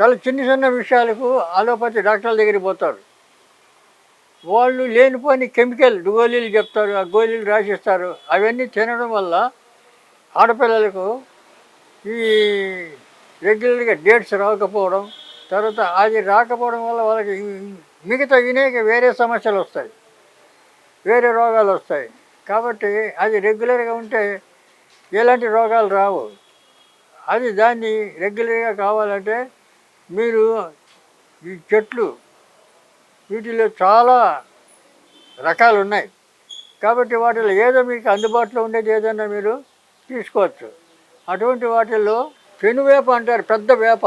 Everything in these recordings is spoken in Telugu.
చాలా చిన్న చిన్న విషయాలకు అలోపతి డాక్టర్ల దగ్గరికి పోతారు. వాళ్ళు లేనిపోని కెమికల్ గోళీలు చెప్తారు ఆ గోళీలు రాసిస్తారు. అవన్నీ తినడం వల్ల ఆడపిల్లలకు ఈ రెగ్యులర్గా డేట్స్ రాకపోవడం తర్వాత అది రాకపోవడం వల్ల వాళ్ళకి మిగతా వినేక వేరే సమస్యలు వస్తాయి. వేరే రోగాలు వస్తాయి. కాబట్టి అది రెగ్యులర్గా ఉంటే ఎలాంటి రోగాలు రావు. అది దాన్ని రెగ్యులర్గా కావాలంటే మీరు ఈ చెట్లు వీటిలో చాలా రకాలు ఉన్నాయి కాబట్టి వాటిలో ఏదో మీకు అందుబాటులో ఉండేది ఏదైనా మీరు తీసుకోవచ్చు. అటువంటి వాటిల్లో పెనువేప అంటారు పెద్ద వేప.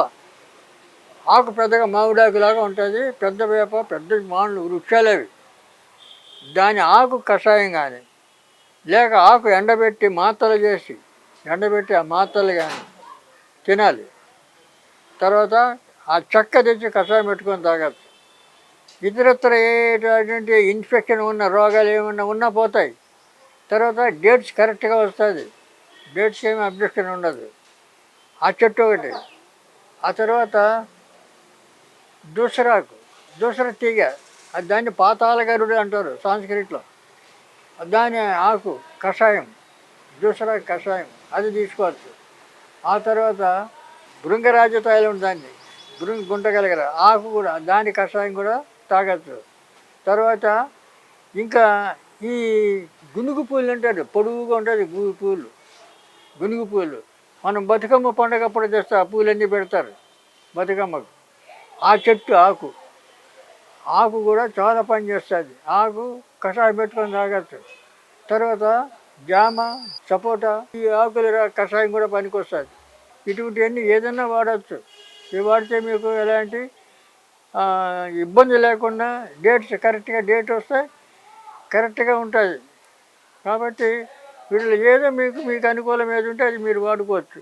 ఆకు పెద్దగా మామిడాకులాగా ఉంటుంది పెద్ద వేప పెద్ద మానులు వృక్షాలు అవి. దాని ఆకు కషాయం కానీ లేక ఆకు ఎండబెట్టి మాత్రలు చేసి ఎండబెట్టి ఆ మాత్రలు కానీ తినాలి. తర్వాత ఆ చెక్క తెచ్చి కషాయం పెట్టుకొని తాగచ్చు. ఇతరత్ర ఏటువంటి ఇన్ఫెక్షన్ ఉన్న రోగాలు ఏమన్నా ఉన్నా పోతాయి. తర్వాత డేట్స్ కరెక్ట్గా వస్తుంది. డేట్స్ ఏమి అబ్జెక్షన్ ఉండదు. ఆ చెట్టు ఒకటి. ఆ తర్వాత దూసరాకు. దూసర తీగ. అది దాన్ని పాతాళగరుడు అంటారు సాంస్క్రిట్లో. దాని ఆకు కషాయం. దూసరా కషాయం. అది తీసుకోవచ్చు. ఆ తర్వాత భృంగరాజ తైలం దాన్ని. భృంగ గుండగలగల ఆకు కూడా దాని కషాయం కూడా తాగచ్చు. తర్వాత ఇంకా ఈ గునుగు పూలు అంటారు పొడుగుగా ఉంటుంది గునుగు పూలు. గునుగు పూలు. మనం బతుకమ్మ పండగప్పుడు చేస్తే ఆ పూలన్నీ పెడతారు బతుకమ్మకు. ఆ చెట్టు ఆకు. ఆకు కూడా చాలా పని చేస్తుంది. ఆకు కషాయం పెట్టుకొని తాగచ్చు. తర్వాత జామ సపోటా ఈ ఆకుల కషాయం కూడా పనికొస్తుంది. ఇటువంటివన్నీ ఏదైనా వాడచ్చు. ఇవి వాడితే మీకు ఎలాంటి ఇబ్బంది లేకుండా డేట్స్ కరెక్ట్గా డేట్ వస్తే కరెక్ట్గా ఉంటుంది కాబట్టి వీళ్ళు ఏదో మీకు మీకు అనుకూలం ఏది ఉంటే అది మీరు వాడుకోవచ్చు.